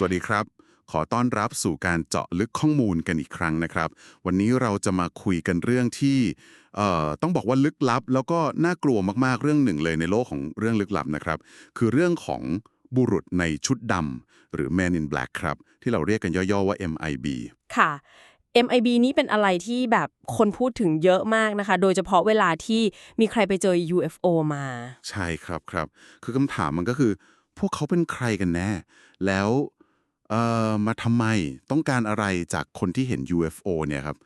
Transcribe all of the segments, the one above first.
สวัสดีครับ ขอต้อนรับสู่การเจาะลึกข้อมูลกันอีกครั้งนะครับ วันนี้เราจะมาคุยกันเรื่องที่เอ่อต้องบอกว่าลึกลับ แล้วก็น่ากลัวมากๆเรื่องหนึ่งเลยในโลกของเรื่องลึกลับนะครับ คือเรื่องของบุรุษในชุดดำหรือ Man in Black ครับ ที่เราเรียกกันย่อๆว่า MIB ค่ะ MIB นี้เป็นอะไรที่แบบคนพูดถึงเยอะมากนะคะ โดยเฉพาะเวลาที่มีใครไปเจอ UFO มา ใช่ครับครับ คือคำถามมันก็คือ พวกเขาเป็นใครกันแน่ แล้ว เอ่อมาทำไมต้องการอะไรจากคนที่เห็น UFO เนี่ยครับ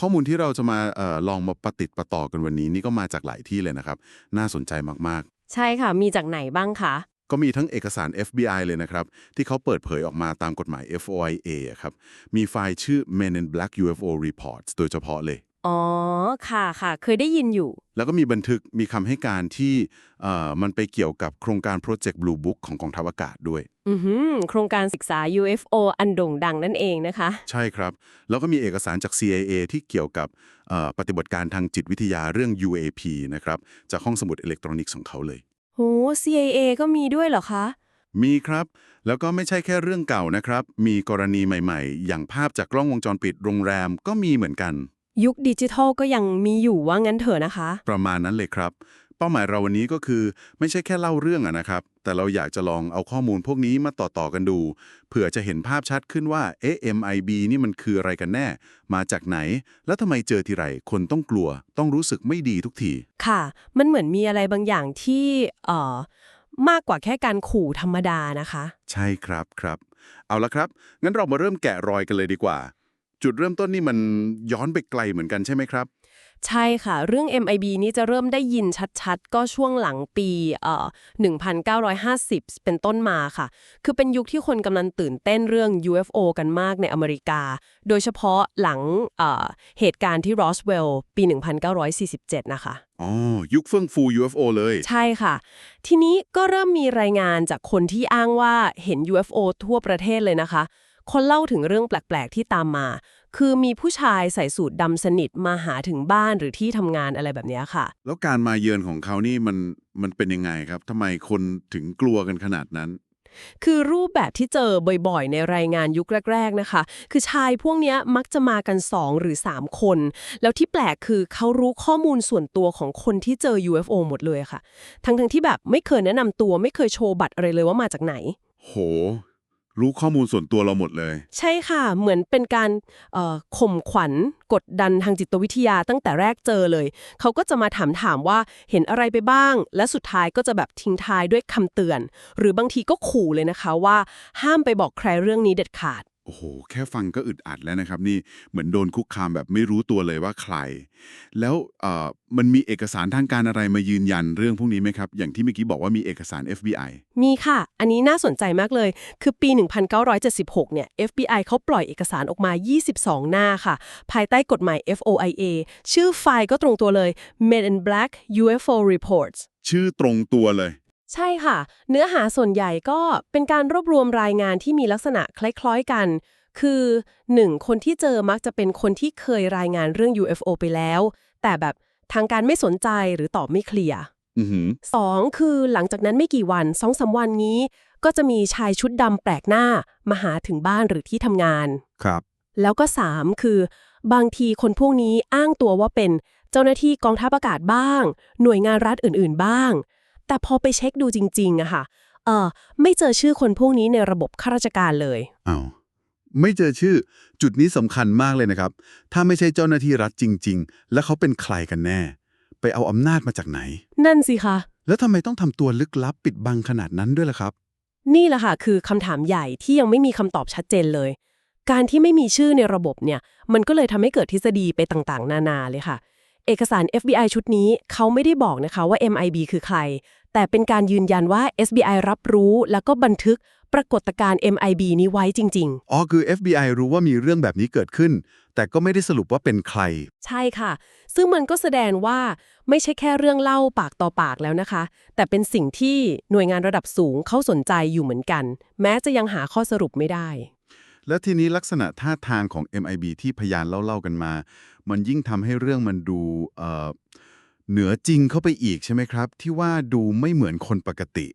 ข้อมูลที่เราจะมาเออลองมาประติดประต่อกันวันนี้นี่ก็มาจากหลายที่เลยนะครับ น่าสนใจมากใช่ค่ะ มีจากไหนบ้างคะ ๆ ก็มีทั้งเอกสาร FBI เลยนะครับ ที่เขาเปิดเผยออกมาตามกฎหมาย FOIA อะครับมีไฟล์ชื่อ Men in Black UFO Reports โดยเฉพาะเลย อ๋อ ค่ะค่ะ เคยได้ยินอยู่ แล้วก็มีบันทึกมีคำให้การที่เอ่อมันไปเกี่ยวกับโครงการโปรเจกต์ Blue Book ของกองทัพอากาศด้วย อือหือโครงการศึกษา UFO อันโด่งดังนั่นเองนะคะ ใช่ครับ แล้วก็มีเอกสารจาก CIA ที่เกี่ยวกับเอ่อปฏิบัติการทางจิตวิทยาเรื่อง UAP นะครับ จากห้องสมุดอิเล็กทรอนิกส์ของเขาเลย โห CIA ก็มีด้วยเหรอคะ มีครับ แล้วก็ไม่ใช่แค่เรื่องเก่านะครับ มีกรณีใหม่ๆ อย่างภาพจากกล้องวงจรปิดโรงแรมก็มีเหมือนกัน ยุคดิจิทัลก็ยังมีอยู่ว่างั้นเถอะนะคะ ประมาณนั้นเลยครับ เป้าหมายเราวันนี้ก็คือไม่ใช่แค่เล่าเรื่องอะนะครับ แต่เราอยากจะลองเอาข้อมูลพวกนี้มาต่อๆกันดู เผื่อจะเห็นภาพชัดขึ้นว่าเอ๊ะ MIB นี่มันคืออะไรกันแน่ มาจากไหน แล้วทำไมเจอทีไรคนต้องกลัว ต้องรู้สึกไม่ดีทุกที ค่ะ มันเหมือนมีอะไรบางอย่างที่เอ่อมากกว่าแค่การขู่ธรรมดานะคะ ใช่ครับครับ เอาละครับ งั้นเรามาเริ่มแกะรอยกันเลยดีกว่า จุดเริ่มต้นนี่มันย้อนไปไกลเหมือนกันใช่ไหมครับ ใช่ค่ะ เรื่อง MIB นี้จะเริ่มได้ยินชัดๆ ก็ช่วงหลังปีเอ่อ1950 เป็นต้นมาค่ะ คือเป็นยุคที่คนกำลังตื่นเต้นเรื่อง UFO กันมากในอเมริกา โดยเฉพาะหลังเอ่อเหตุการณ์ที่รอสเวลล์ปี 1947 นะคะอ๋อ ยุคเฟื่องฟู UFO เลย ใช่ค่ะ ทีนี้ก็เริ่มมีรายงานจากคนที่อ้างว่าเห็น UFO ทั่วประเทศเลยนะคะ คนเล่าถึงเรื่องแปลก ๆ ที่ตามมา คือมีผู้ชายใส่สูทดำสนิทมาหาถึงบ้านหรือที่ทำงานอะไรแบบเนี้ยค่ะ แล้วการมาเยือนของเขานี่มันมันเป็นยังไงครับทำไมคนถึงกลัวกันขนาดนั้น คือรูปแบบที่เจอบ่อยๆ ในรายงานยุคแรก ๆ นะคะ คือชายพวกเนี้ยมักจะมากัน 2 หรือ 3 คน แล้วที่แปลกคือเขารู้ข้อมูลส่วนตัวของคนที่เจอ UFO หมดเลยค่ะ ทั้งๆที่แบบไม่เคยแนะนำตัวไม่เคยโชว์บัตรอะไรเลยว่ามาจากไหน โห รู้ข้อมูลส่วนตัวเราหมดเลย ใช่ค่ะ เหมือนเป็นการข่มขวัญกดดันทางจิตวิทยาตั้งแต่แรกเจอเลย เขาก็จะมาถามถามว่าเห็นอะไรไปบ้าง และสุดท้ายก็จะแบบทิ้งท้ายด้วยคำเตือน หรือบางทีก็ขู่เลยนะคะว่า ห้ามไปบอกใครเรื่องนี้เด็ดขาด โอ้โห แค่ฟังก็อึดอัดแล้วนะครับ นี่เหมือนโดนคุกคามแบบไม่รู้ตัวเลยว่าใคร แล้วเอ่อมันมีเอกสารทางการอะไรมายืนยันเรื่องพวกนี้ไหมครับ อย่างที่เมื่อกี้บอกว่ามีเอกสาร FBI มีค่ะ อันนี้น่าสนใจมากเลย คือปี 1976 เนี่ย FBI เขาปล่อยเอกสารออกมา 22 หน้าค่ะ ภายใต้กฎหมาย FOIA ชื่อไฟล์ก็ตรงตัวเลย Men in Black UFO Reports ชื่อตรงตัวเลย ใช่ค่ะ เนื้อหาส่วนใหญ่ก็เป็นการรวบรวมรายงานที่มีลักษณะคล้ายๆกัน คือ 1. คนที่เจอมักจะเป็นคนที่เคยรายงานเรื่อง UFO ไปแล้ว แต่แบบทางการไม่สนใจหรือตอบไม่เคลียร์อือหือสองคือหลังจากนั้นไม่กี่วันสองสามวันนี้ ก็จะมีชายชุดดำแปลกหน้า มาหาถึงบ้านหรือที่ทำงานครับ แล้วก็สามคือบางทีคนพวกนี้อ้างตัวว่าเป็นเจ้าหน้าที่กองทัพอากาศบ้าง หน่วยงานรัฐอื่น ๆ บ้าง แต่พอไปเช็คดูจริงๆอะค่ะเออไม่เจอชื่อคนพวกนี้ในระบบข้าราชการเลยอ้าวไม่เจอชื่อจุดนี้สำคัญมากเลยนะครับ ถ้าไม่ใช่เจ้าหน้าที่รัฐจริง ๆ แล้วเขาเป็นใครกันแน่ ไปเอาอำนาจมาจากไหน นั่นสิคะ แล้วทำไมต้องทำตัวลึกลับปิดบังขนาดนั้นด้วยล่ะครับ นี่แหละค่ะคือคำถามใหญ่ที่ยังไม่มีคำตอบชัดเจนเลย การที่ไม่มีชื่อในระบบเนี่ย มันก็เลยทำให้เกิดทฤษฎีไปต่างๆ นานาเลยค่ะ เอกสาร FBI ชุดนี้เขาไม่ได้บอกนะคะว่า MIB คือใคร แต่เป็นการยืนยันว่า SBI รับรู้แล้วก็บันทึกปรากฏการณ์ MIB นี้ไว้จริงอ๋อ คือ FBI รู้ว่ามีเรื่องแบบนี้เกิดขึ้น แต่ก็ไม่ได้สรุปว่าเป็นใครๆใช่ค่ะ ซึ่งมันก็แสดงว่าไม่ใช่แค่เรื่องเล่าปากต่อปากแล้วนะคะ แต่เป็นสิ่งที่หน่วยงานระดับสูงเขาสนใจอยู่เหมือนกัน แม้จะยังหาข้อสรุปไม่ได้ แล้วทีนี้ลักษณะท่าทางของ MIB ที่พยานเล่า ๆ กันมา มันยิ่งทำให้เรื่องมันดูเอ่อเหนือจริงเข้าไปอีกใช่ไหมครับ ที่ว่าดูไม่เหมือนคนปกติ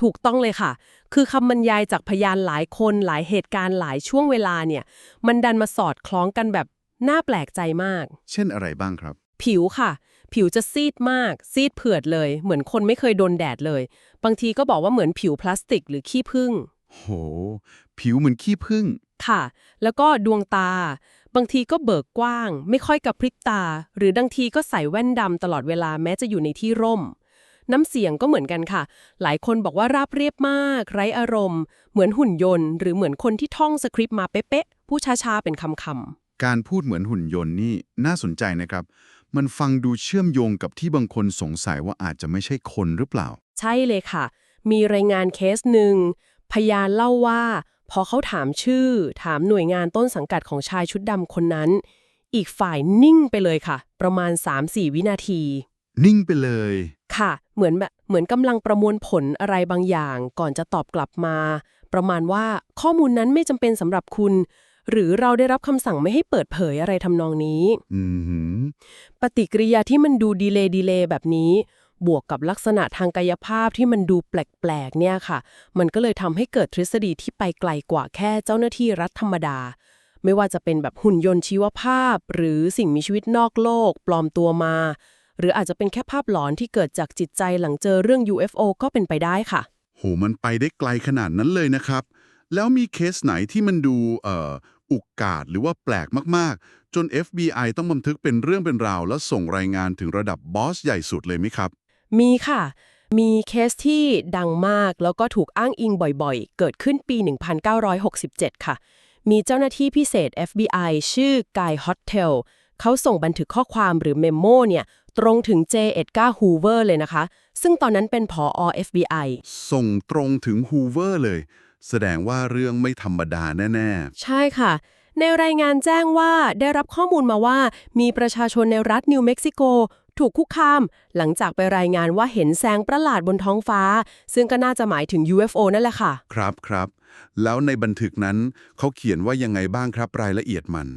ถูกต้องเลยค่ะ คือคำบรรยายจากพยานหลายคนหลายเหตุการณ์หลายช่วงเวลาเนี่ย มันดันมาสอดคล้องกันแบบน่าแปลกใจมาก เช่นอะไรบ้างครับ ผิวค่ะ ผิวจะซีดมาก ซีดเผือดเลย เหมือนคนไม่เคยโดนแดดเลย บางทีก็บอกว่าเหมือนผิวพลาสติกหรือขี้ผึ้งโห ผิวเหมือนขี้ผึ้ง ค่ะ แล้วก็ดวงตา บางทีก็เบิกกว้าง ไม่ค่อยกระพริบตา หรือบางทีก็ใส่แว่นดำตลอดเวลาแม้จะอยู่ในที่ร่ม น้ำเสียงก็เหมือนกันค่ะ หลายคนบอกว่าราบเรียบมาก ไร้อารมณ์ เหมือนหุ่นยนต์ หรือเหมือนคนที่ท่องสคริปต์มาเป๊ะๆผู้ช้าๆเป็นคำๆการพูดเหมือนหุ่นยนต์นี่น่าสนใจนะครับ มันฟังดูเชื่อมโยงกับที่บางคนสงสัยว่าอาจจะไม่ใช่คนหรือเปล่า ใช่เลยค่ะ มีรายงานเคสหนึ่ง พยานเล่าว่า พอเขาถามชื่อ ถามหน่วยงานต้นสังกัดของชายชุดดำคนนั้น อีกฝ่ายนิ่งไปเลยค่ะ ประมาณ 3-4 วินาที นิ่งไปเลย ค่ะ เหมือนแบบเหมือนกำลังประมวลผลอะไรบางอย่าง ก่อนจะตอบกลับมา ประมาณว่าข้อมูลนั้นไม่จำเป็นสำหรับคุณ หรือเราได้รับคำสั่งไม่ให้เปิดเผยอะไรทำนองนี้ อือหือปฏิกิริยาที่มันดูดีเลย์ดีเลย์แบบนี้ บวกกับลักษณะทางกายภาพที่มันดูแปลกๆเนี่ยค่ะ มันก็เลยทำให้เกิดทฤษฎีที่ไปไกลกว่าแค่เจ้าหน้าที่รัฐธรรมดา ไม่ว่าจะเป็นแบบหุ่นยนต์ชีวภาพ หรือสิ่งมีชีวิตนอกโลก ปลอมตัวมา หรืออาจจะเป็นแค่ภาพหลอนที่เกิดจากจิตใจหลังเจอเรื่อง UFO ก็เป็นไปได้ค่ะ โหมันไปได้ไกลขนาดนั้นเลยนะครับ แล้วมีเคสไหนที่มันดูเอ่ออุกกาดหรือว่าแปลกมากๆ จน FBI ต้องบันทึกเป็นเรื่องเป็นราว แล้วส่งรายงานถึงระดับบอสใหญ่สุดเลยไหมครับ มีค่ะ มีเคสที่ดังมากแล้วก็ถูกอ้างอิงบ่อยๆ เกิดขึ้นปี 1967 ค่ะ มีเจ้าหน้าที่พิเศษ FBI ชื่อกายฮอตเทลเขาส่งบันทึกข้อความหรือเมมโมเนี่ยตรงถึงเจเอ็ดการ์ฮูเวอร์เลยนะคะ ซึ่งตอนนั้นเป็นผอ FBI ส่งตรงถึงฮูเวอร์เลย แสดงว่าเรื่องไม่ธรรมดาแน่ใช่ค่ะ ในรายงานแจ้งว่าได้รับข้อมูลมาว่า มีประชาชนในรัฐนิวเม็กซิโก ถูกคุกคาม หลังจากไปรายงานว่าเห็นแสงประหลาดบนท้องฟ้า ซึ่งก็น่าจะหมายถึง UFO นั่นแหละค่ะๆครับครับ แล้วในบันทึกนั้นเขาเขียนว่ายังไงบ้างครับรายละเอียดมัน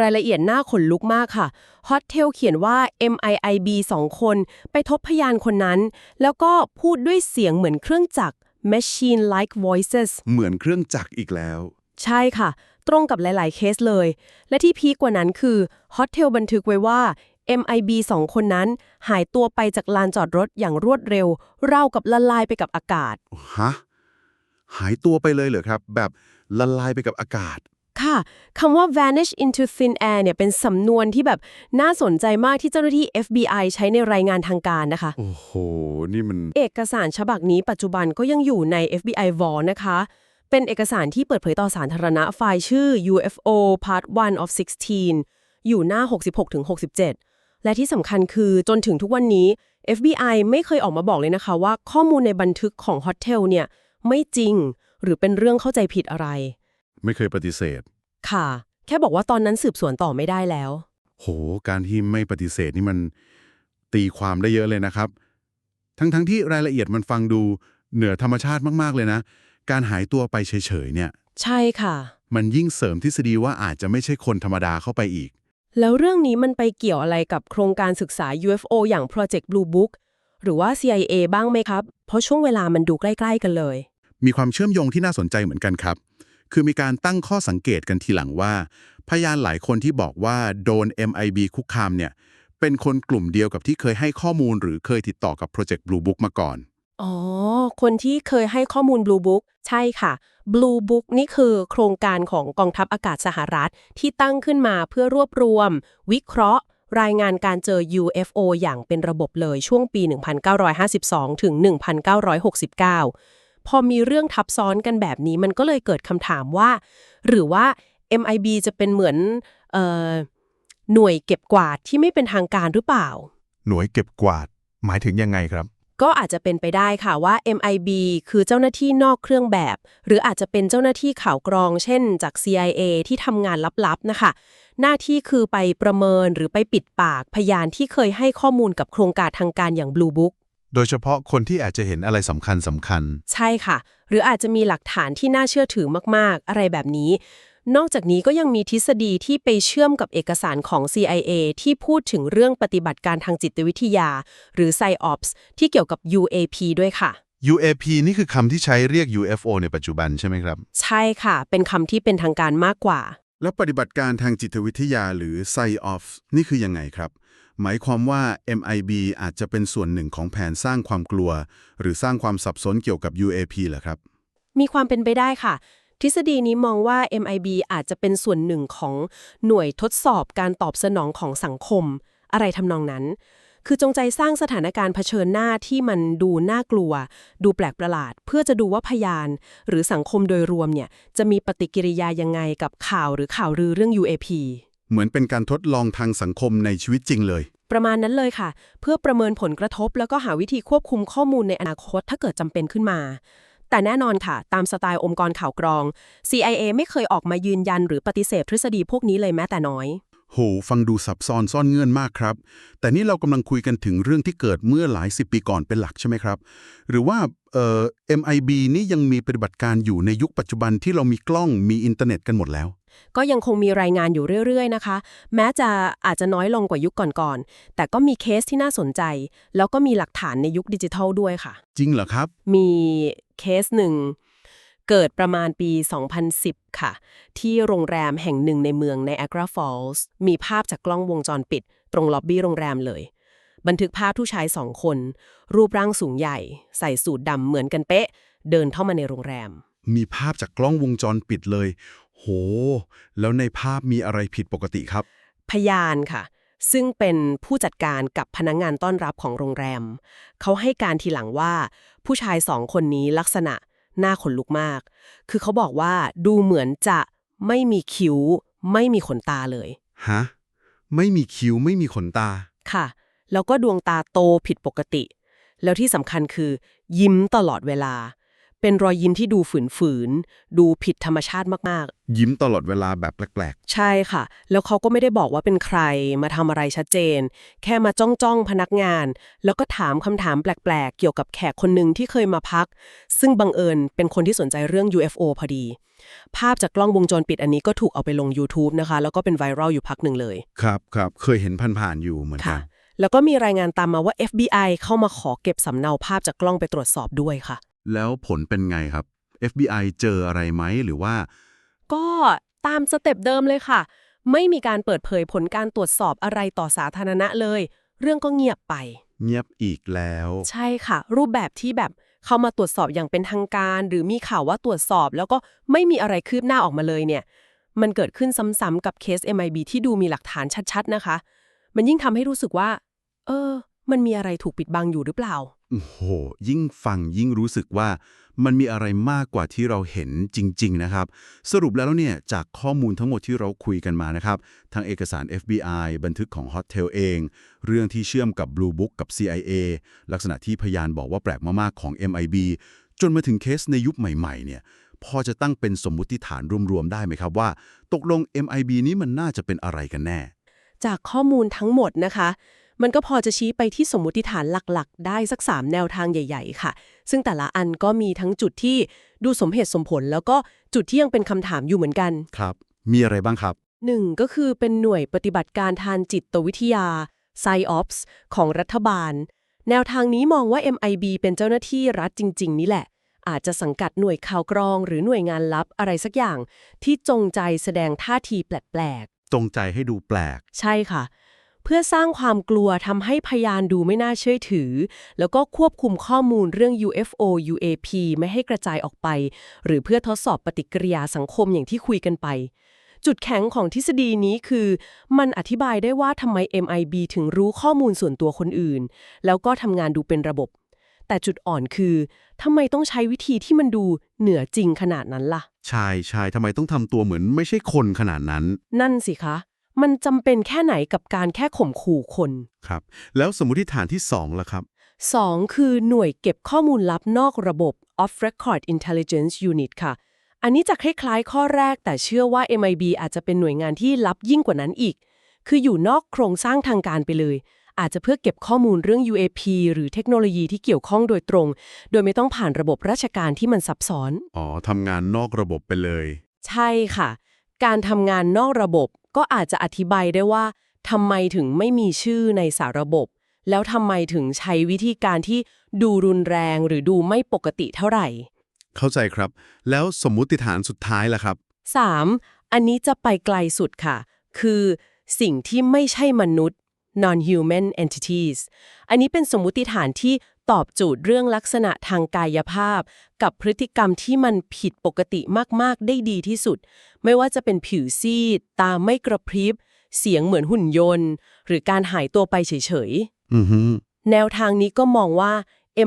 รายละเอียดน่าขนลุกมากค่ะฮอตเทลเขียนว่า MIIB สองคน ไปทบพยานคนนั้น แล้วก็พูดด้วยเสียงเหมือนเครื่องจักร machine like voices เหมือนเครื่องจักรอีกแล้ว ใช่ค่ะ ตรงกับหลาย ๆ เคสเลย และที่พีคกว่านั้นคือฮอตเทลบันทึกไว้ว่า MIB สองคนนั้น หายตัวไปจากลานจอดรถอย่างรวดเร็วราวกับละลายไปกับอากาศ ฮะ หายตัวไปเลยเหรอครับ แบบละลายไปกับอากาศ ค่ะคำว่า vanish into thin air เนี่ยเป็นสำนวนที่แบบน่าสนใจมากที่เจ้าหน้าที่ FBI ใช้ในรายงานทางการนะคะ โอ้โห นี่มัน เอกสารฉบับนี้ปัจจุบันก็ยังอยู่ใน FBI Vault นะคะ เป็นเอกสารที่เปิดเผยต่อสาธารณะไฟล์ชื่อ UFO Part 1 of 16 อยู่หน้า 66-67 และที่สำคัญคือจนถึงทุกวันนี้ FBI ไม่เคยออกมาบอกเลยนะคะว่าข้อมูลในบันทึกของ Hotel เนี่ยไม่จริง หรือเป็นเรื่องเข้าใจผิดอะไร ไม่เคยปฏิเสธ ค่ะ แค่บอกว่าตอนนั้นสืบสวนต่อไม่ได้แล้ว โห การที่ไม่ปฏิเสธนี่มันตีความได้เยอะเลยนะครับ ทั้งๆทที่รายละเอียดมันฟังดูเหนือธรรมชาติมากๆเลยนะ การหายตัวไปเฉยๆเนี่ย ใช่ค่ะ มันยิ่งเสริมทฤษฎีว่าอาจจะไม่ใช่คนธรรมดาเข้าไปอีก แล้วเรื่องนี้มันไปเกี่ยวอะไรกับโครงการศึกษา UFO อย่าง Project Blue Book หรือว่า CIA บ้างไหมครับ เพราะช่วงเวลามันดูใกล้ ๆ กันเลย มีความเชื่อมโยงที่น่าสนใจเหมือนกันครับ คือมีการตั้งข้อสังเกตกันทีหลังว่า พยานหลายคนที่บอกว่าโดน MIB คุกคามเนี่ย เป็นคนกลุ่มเดียวกับที่เคยให้ข้อมูลหรือเคยติดต่อกับ Project Blue Book มาก่อน อ๋อ คนที่เคยให้ข้อมูล Blue Book ใช่ค่ะ Blue Book นี่คือโครงการของกองทัพอากาศสหรัฐ ที่ตั้งขึ้นมาเพื่อรวบรวม วิเคราะห์ รายงานการเจอ UFO อย่างเป็นระบบเลยช่วงปี 1952 ถึง 1969 พอมีเรื่องทับซ้อนกันแบบนี้มันก็เลยเกิดคำถามว่า หรือว่า MIB จะเป็นเหมือนเอ่อหน่วยเก็บกวาดที่ไม่เป็นทางการหรือเปล่า หน่วยเก็บกวาดหมายถึงยังไงครับ ก็อาจจะเป็นไปได้ค่ะว่า MIB คือเจ้าหน้าที่นอกเครื่องแบบ หรืออาจจะเป็นเจ้าหน้าที่ข่าวกรอง เช่น จาก CIA ที่ทำงานลับๆนะคะ หน้าที่คือไปประเมินหรือไปปิดปากพยานที่เคยให้ข้อมูลกับโครงการทางการอย่าง Blue Book โดยเฉพาะคนที่อาจจะเห็นอะไรสำคัญสำคัญ ใช่ค่ะ หรืออาจจะมีหลักฐานที่น่าเชื่อถือมากๆ อะไรแบบนี้ นอกจากนี้ก็ยังมีทฤษฎีที่ไปเชื่อมกับเอกสารของ CIA ที่พูดถึงเรื่องปฏิบัติการทางจิตวิทยา หรือ PsyOps ที่เกี่ยวกับ UAP ด้วยค่ะ UAP นี่คือคำที่ใช้เรียก UFO ในปัจจุบันใช่ไหมครับ ใช่ค่ะ เป็นคำที่เป็นทางการมากกว่า แล้วปฏิบัติการทางจิตวิทยาหรือ Psy-Off นี่คือยังไงครับ หมายความว่า MIB อาจจะเป็นส่วนหนึ่งของแผนสร้างความกลัว หรือสร้างความสับสนเกี่ยวกับ UAP เหรอครับ มีความเป็นไปได้ค่ะ ทฤษฎีนี้มองว่า MIB อาจจะเป็นส่วนหนึ่งของหน่วยทดสอบการตอบสนองของสังคม อะไรทำนองนั้น คือจงใจสร้างสถานการณ์เผชิญหน้าที่มันดูน่ากลัว ดูแปลกประหลาด เพื่อจะดูว่าพยาน หรือสังคมโดยรวมเนี่ยจะมีปฏิกิริยายังไงกับข่าวหรือข่าวลือเรื่อง UAP เหมือนเป็นการทดลองทางสังคมในชีวิตจริงเลย ประมาณนั้นเลยค่ะ เพื่อประเมินผลกระทบ แล้วก็หาวิธีควบคุมข้อมูลในอนาคตถ้าเกิดจำเป็นขึ้นมา แต่แน่นอนค่ะ ตามสไตล์องค์กรข่าวกรอง CIA ไม่เคยออกมายืนยันหรือปฏิเสธทฤษฎีพวกนี้เลยแม้แต่น้อย โห ฟังดูซับซ้อนซ่อนเงื่อนมากครับ แต่นี่เรากำลังคุยกันถึงเรื่องที่เกิดเมื่อหลายสิบปีก่อนเป็นหลักใช่ไหมครับ หรือว่าเอ่อ MIB นี่ยังมีปฏิบัติการอยู่ในยุคปัจจุบันที่เรามีกล้องมีอินเทอร์เน็ตกันหมดแล้ว ก็ยังคงมีรายงานอยู่เรื่อย ๆ นะคะ แม้จะอาจจะน้อยลงกว่ายุคก่อนๆ แต่ก็มีเคสที่น่าสนใจ แล้วก็มีหลักฐานในยุคดิจิทัลด้วยค่ะ จริงเหรอครับ มี เคสหนึ่ง เกิดประมาณปี 2010 ค่ะ ที่โรงแรมแห่งหนึ่งในเมืองใน Agra Falls มีภาพจากกล้องวงจรปิด ตรงล็อบบี้โรงแรมเลย บันทึกภาพผู้ชายสองคน รูปร่างสูงใหญ่ ใส่สูทดำเหมือนกันเป๊ะ เดินเข้ามาในโรงแรม มีภาพจากกล้องวงจรปิดเลย โห แล้วในภาพมีอะไรผิดปกติครับ พยานค่ะ ซึ่งเป็นผู้จัดการกับพนักงงานต้อนรับของโรงแรม เขาให้การทีหลังว่า ผู้ชายสองคนนี้ลักษณะน่าขนลุกมาก คือเขาบอกว่าดูเหมือนจะไม่มีคิ้ว ไม่มีขนตาเลย ฮะ ไม่มีคิ้วไม่มีขนตา ค่ะ แล้วก็ดวงตาโตผิดปกติ แล้วที่สำคัญคือ ยิ้มตลอดเวลา เป็นรอยยิ้มที่ดูฝืนๆ ดูผิดธรรมชาติมากๆ ยิ้มตลอดเวลาแบบแปลกใช่ค่ะ แล้วเขาก็ไม่ได้บอกว่าเป็นใครมาทำอะไรชัดเจน แค่มาจ้องจ้องๆพนักงาน แล้วก็ถามคำถามแปลกๆ เกี่ยวกับแขกคนหนึ่งที่เคยมาพัก ซึ่งบังเอิญเป็นคนที่สนใจเรื่อง UFO พอดี ภาพจากกล้องวงจรปิดอันนี้ก็ถูกเอาไปลง YouTube นะคะ แล้วก็เป็นไวรัลอยู่พักหนึ่งเลยๆครับครับเคยเห็นผ่านๆอยู่เหมือนกัค่ะนแล้วก็มีรายงานตามมาว่า FBI เข้ามาขอเก็บสำเนาภาพจากกล้องไปตรวจสอบด้วยค่ะ แล้วผลเป็นไงครับ FBI เจออะไรไหมหรือว่า ก็ตามสเต็ปเดิมเลยค่ะ ไม่มีการเปิดเผยผลการตรวจสอบอะไรต่อสาธารณะเลย เรื่องก็เงียบไป เงียบอีกแล้ว ใช่ค่ะ รูปแบบที่แบบเข้ามาตรวจสอบอย่างเป็นทางการ หรือมีข่าวว่าตรวจสอบ แล้วก็ไม่มีอะไรคืบหน้าออกมาเลยเนี่ย มันเกิดขึ้นซ้ำๆกับเคส MIB ที่ดูมีหลักฐานชัดๆนะคะ มันยิ่งทำให้รู้สึกว่า เออ มันมีอะไรถูกปิดบังอยู่หรือเปล่า โอ้โห ยิ่งฟังยิ่งรู้สึกว่ามันมีอะไรมากกว่าที่เราเห็นจริง ๆ นะครับ สรุปแล้วเนี่ยจากข้อมูลทั้งหมดที่เราคุยกันมานะครับทั้งเอกสาร FBI บันทึกของ Hotel เอง เรื่องที่เชื่อมกับ Blue Book กับ CIA ลักษณะที่พยานบอกว่าแปลกมากๆของ MIB จนมาถึงเคสในยุคใหม่ๆเนี่ยพอจะตั้งเป็นสมมุติฐานรวมๆได้ไหมครับว่า ตกลง MIB นี้มันน่าจะเป็นอะไรกันแน่ จากข้อมูลทั้งหมดนะคะ มันก็พอจะชี้ไปที่สมมุติฐานหลักๆ ได้สัก 3 แนวทางใหญ่ ๆ ค่ะ ซึ่งแต่ละอันก็มีทั้งจุดที่ดูสมเหตุสมผล แล้วก็จุดที่ยังเป็นคำถามอยู่เหมือนกัน ครับ มีอะไรบ้างครับหนึ่งก็คือเป็นหน่วยปฏิบัติการทางจิตวิทยา PsyOps ของรัฐบาล แนวทางนี้มองว่า MIB เป็นเจ้าหน้าที่รัฐจริง ๆ นี่แหละ อาจจะสังกัดหน่วยข่าวกรอง หรือหน่วยงานลับอะไรสักอย่าง ที่จงใจแสดงท่าทีแปลกๆตรงใจให้ดูแปลก ใช่ค่ะ เพื่อสร้างความกลัวทำให้พยานดูไม่น่าเชื่อถือ แล้วก็ควบคุมข้อมูลเรื่อง UFO UAP ไม่ให้กระจายออกไป หรือเพื่อทดสอบปฏิกิริยาสังคมอย่างที่คุยกันไป จุดแข็งของทฤษฎีนี้คือ มันอธิบายได้ว่าทำไม MIB ถึงรู้ข้อมูลส่วนตัวคนอื่น แล้วก็ทำงานดูเป็นระบบ แต่จุดอ่อนคือทำไมต้องใช้วิธีที่มันดูเหนือจริงขนาดนั้นล่ะๆชายชายทำไมต้องทำตัวเหมือนไม่ใช่คนขนาดนั้น นั่นสิคะ มันจำเป็นแค่ไหนกับการแค่ข่มขู่คน ครับ แล้วสมมติฐานที่ 2ล่ะครับ 2 คือหน่วยเก็บข้อมูลลับนอกระบบ Off Record Intelligence Unit ค่ะ อันนี้จะคล้ายๆ ข้อแรกแต่เชื่อว่า MIB อาจจะเป็นหน่วยงานที่ลับยิ่งกว่านั้นอีก คืออยู่นอกโครงสร้างทางการไปเลย อาจจะเพื่อเก็บข้อมูลเรื่อง UAP หรือเทคโนโลยีที่เกี่ยวข้องโดยตรง โดยไม่ต้องผ่านระบบราชการที่มันซับซ้อน อ๋อทำงานนอกระบบไปเลย ใช่ค่ะ การทำงานนอกระบบ ก็อาจจะอธิบายได้ว่าทำไมถึงไม่มีชื่อในสาระบบ แล้วทำไมถึงใช้วิธีการที่ดูรุนแรงหรือดูไม่ปกติเท่าไหร่ เข้าใจครับ แล้วสมมุติฐานสุดท้ายล่ะครับ 3. อันนี้จะไปไกลสุดค่ะ คือสิ่งที่ไม่ใช่มนุษย์ non-human entities อันนี้เป็นสมมุติฐานที่ ตอบโจทย์เรื่องลักษณะทางกายภาพ กับพฤติกรรมที่มันผิดปกติมากๆ ได้ดีที่สุด ไม่ว่าจะเป็นผิวซีด ตาไม่กระพริบ เสียงเหมือนหุ่นยนต์ หรือการหายตัวไปเฉยๆอือฮึแนวทางนี้ก็มองว่า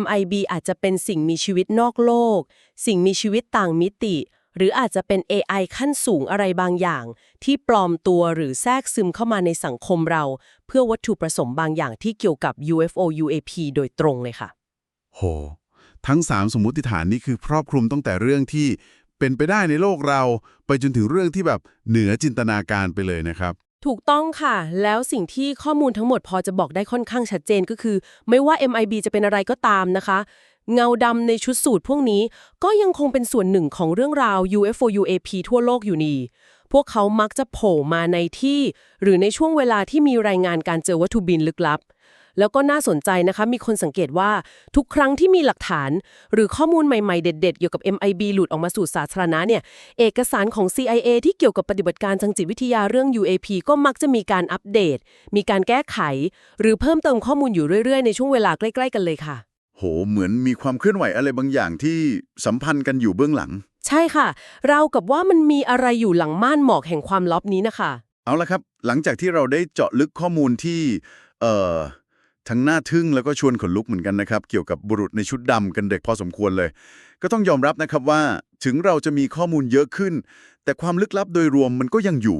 MIB อาจจะเป็นสิ่งมีชีวิตนอกโลก สิ่งมีชีวิตต่างมิติ หรืออาจจะเป็น AI ขั้นสูงอะไรบางอย่าง ที่ปลอมตัวหรือแทรกซึมเข้ามาในสังคมเรา เพื่อวัตถุประสงค์บางอย่างที่เกี่ยวกับ UFO UAP โดยตรงเลยค่ะ โห ทั้ง 3 สมมุติฐานนี้คือครอบคลุมตั้งแต่เรื่องที่เป็นไปได้ในโลกเรา ไปจนถึงเรื่องที่แบบเหนือจินตนาการไปเลยนะครับ ถูกต้องค่ะ แล้วสิ่งที่ข้อมูลทั้งหมดพอจะบอกได้ค่อนข้างชัดเจนก็คือ ไม่ว่า MIB จะเป็นอะไรก็ตามนะคะ เงาดำในชุดสูตรพวกนี้ก็ยังคงเป็นส่วนหนึ่งของเรื่องราว UFO UAP ทั่วโลกอยู่นี่พวกเขามักจะโผล่มาในที่ หรือในช่วงเวลาที่มีรายงานการเจอวัตถุบินลึกลับ แล้วก็น่าสนใจนะคะ มีคนสังเกตว่าทุกครั้งที่มีหลักฐาน หรือข้อมูลใหม่ๆ เด็ดๆ เกี่ยวกับ MIB หลุดออกมาสู่สาธารณะเนี่ย เอกสารของ CIA ที่เกี่ยวกับปฏิบัติการทางจิตวิทยาเรื่อง UAP ก็มักจะมีการอัปเดต มีการแก้ไข หรือเพิ่มเติมข้อมูลอยู่เรื่อยๆ ในช่วงเวลาใกล้ ๆ กันเลยค่ะ โห เหมือนมีความเคลื่อนไหวอะไรบางอย่างที่สัมพันธ์กันอยู่เบื้องหลัง ใช่ค่ะ เรากับว่ามันมีอะไรอยู่หลังม่านหมอกแห่งความลับนี้นะคะ เอาละครับ หลังจากที่เราได้เจาะลึกข้อมูลที่เอ่อทั้งน่าทึ่งแล้วก็ชวนขนลุกเหมือนกันนะครับ เกี่ยวกับบุรุษในชุดดำกันเด็กพอสมควรเลย ก็ต้องยอมรับนะครับว่าถึงเราจะมีข้อมูลเยอะขึ้น แต่ความลึกลับโดยรวมมันก็ยังอยู่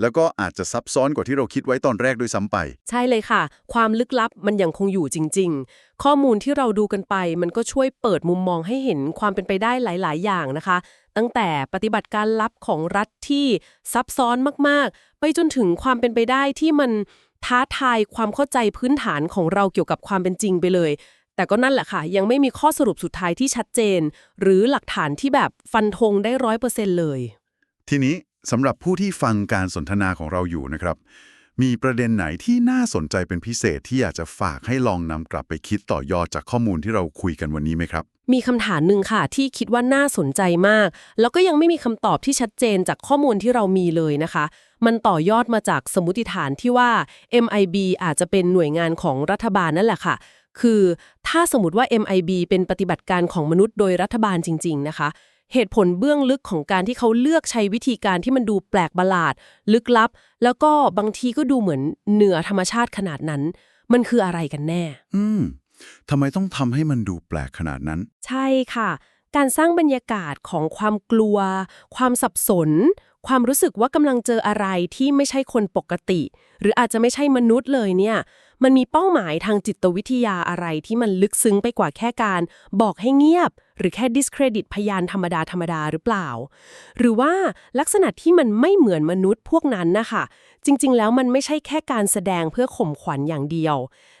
แล้วก็อาจจะซับซ้อนกว่าที่เราคิดไว้ตอนแรกด้วยซ้ำไป ใช่เลยค่ะ ความลึกลับมันยังคงอยู่จริง ๆ ข้อมูลที่เราดูกันไป มันก็ช่วยเปิดมุมมองให้เห็นความเป็นไปได้หลาย ๆ อย่างนะคะ ตั้งแต่ปฏิบัติการลับของรัฐที่ซับซ้อนมาก ๆ ไปจนถึงความเป็นไปได้ที่มันท้าทายความเข้าใจพื้นฐานของเราเกี่ยวกับความเป็นจริงไปเลย แต่ก็นั่นแหละค่ะ ยังไม่มีข้อสรุปสุดท้ายที่ชัดเจน หรือหลักฐานที่แบบฟันธงได้ร้อยเปอร์เซ็นต์เลย ทีนี้ สำหรับผู้ที่ฟังการสนทนาของเราอยู่นะครับ มีประเด็นไหนที่น่าสนใจเป็นพิเศษที่อยากจะฝากให้ลองนำกลับไปคิดต่อยอดจากข้อมูลที่เราคุยกันวันนี้ไหมครับ มีคำถามหนึ่งค่ะ ที่คิดว่าน่าสนใจมาก แล้วก็ยังไม่มีคำตอบที่ชัดเจนจากข้อมูลที่เรามีเลยนะคะ มันต่อยอดมาจากสมมติฐานที่ว่า MIB อาจจะเป็นหน่วยงานของรัฐบาลนั่นแหละค่ะคือถ้าสมมติว่า MIB เป็นปฏิบัติการของมนุษย์โดยรัฐบาลจริง ๆ นะคะ เหตุผลเบื้องลึกของการที่เขาเลือกใช้วิธีการที่มันดูแปลกประหลาด ลึกลับ แล้วก็บางทีก็ดูเหมือนเหนือธรรมชาติขนาดนั้น มันคืออะไรกันแน่ อืมทำไมต้องทำให้มันดูแปลกขนาดนั้น ใช่ค่ะ การสร้างบรรยากาศของความกลัว ความสับสน ความรู้สึกว่ากำลังเจออะไรที่ไม่ใช่คนปกติ หรืออาจจะไม่ใช่มนุษย์เลยเนี่ย มันมีเป้าหมายทางจิตวิทยาอะไรที่มันลึกซึ้งไปกว่าแค่การ บอกให้เงียบ หรือแค่ discredit พยานธรรมดาธรรมดาหรือเปล่า หรือว่าลักษณะที่มันไม่เหมือนมนุษย์พวกนั้นนะคะจริง ๆ แล้วมันไม่ใช่แค่การแสดงเพื่อข่มขวัญอย่างเดียว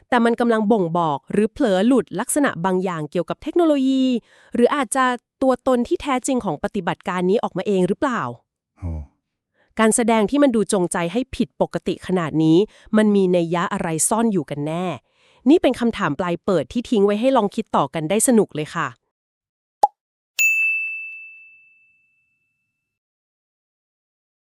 แต่มันกำลังบ่งบอกหรือเผลอหลุดลักษณะบางอย่างเกี่ยวกับเทคโนโลยี หรืออาจจะตัวตนที่แท้จริงของปฏิบัติการนี้ออกมาเองหรือเปล่า โอ้การแสดงที่มันดูจงใจให้ผิดปกติขนาดนี้ มันมีในยยะอะไรซ่อนอยู่กันแน่ นี่เป็นคำถามปลายเปิดที่ทิ้งไว้ให้ลองคิดต่อกันได้สนุกเลยค่ะ